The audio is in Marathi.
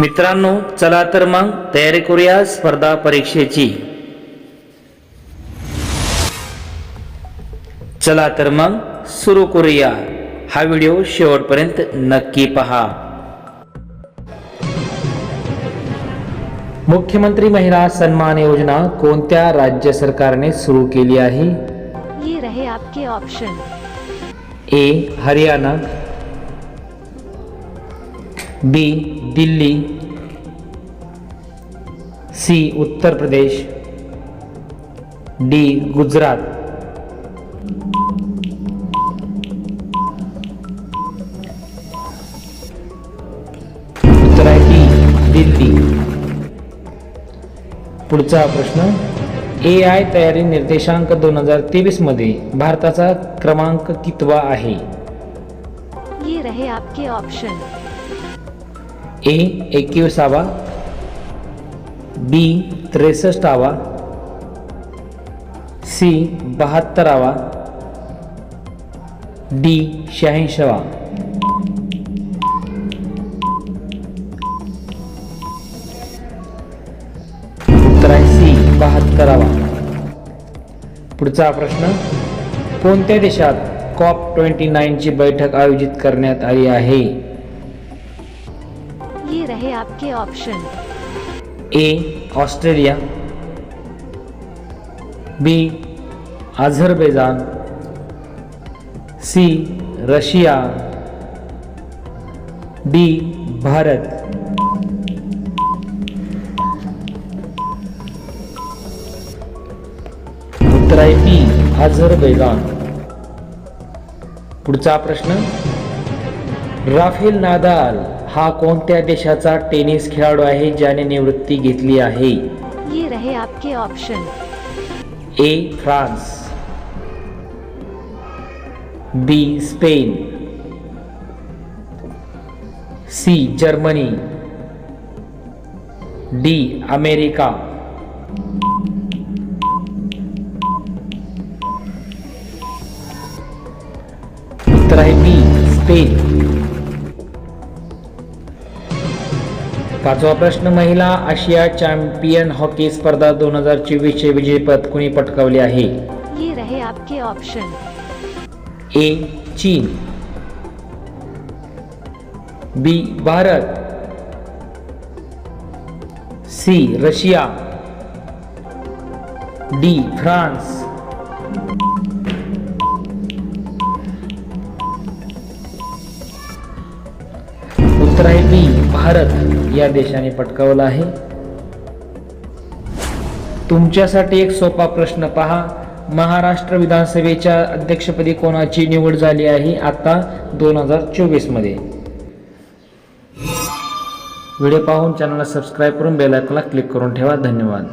मित्रांनो चला तर मग तयारी करूया स्पर्धा परीक्षेची. चला तर मग सुरू करूया. हा व्हिडिओ शेवटपर्यंत नक्की पहा. मुख्यमंत्री महिला सन्मान योजना कोणत्या राज्य सरकारने सुरू केली आहे? ये रहे आपके option A Haryana. B Delhi. C Uttar Pradesh. D Gujarat. उत्तर आहे डी दिल्ली. पुढचा प्रश्न ए आय तयारी निर्देशांक दोन हजार तेवीसमध्ये भारताचा क्रमांक कितवा आहे? ये रहे आपके ऑप्शन ए एकविसावा. बी त्रेसष्टावा सी बहात्तरावा डी शहाऐंशीवा. उत्तर आहे सी बहात्तरावा. पुढचा प्रश्न कोणत्या देशात कॉप ट्वेंटी नाईनची बैठक आयोजित करण्यात आली आहे? ये रहे आपके option A Australia. B Azerbaijan. C Russia. D Bharat. उत्तर आहे बी आझरबेजान. पुढचा प्रश्न. Rafael Nadal. हा कोणत्या देशाचा टेनिस खेळाडू आहे ज्याने निवृत्ती घेतली आहे? ये रहे आपके option A France. B Spain. C Germany. D America. उत्तर आहे बी स्पेन. पाचवा प्रश्न महिला आशिया चॅम्पियन हॉकी स्पर्धा दोन हजार चोवीस चे विजेतेपद कुणी पटकावले आहे? ये रहे आपके ऑप्शन ए चीन. B Bharat. C Russia. D France. उत्तर आहे बी भारत. या देशाने पटकावला आहे. तुमच्यासाठी एक सोपा प्रश्न पहा. महाराष्ट्र विधानसभेच्या अध्यक्षपदी कोणाची निवड झाली आहे? आता दोन हजार चोवीसमध्ये. व्हिडिओ पाहून चॅनलला सबस्क्राईब करून बेल आयकॉनला क्लिक करून ठेवा. धन्यवाद.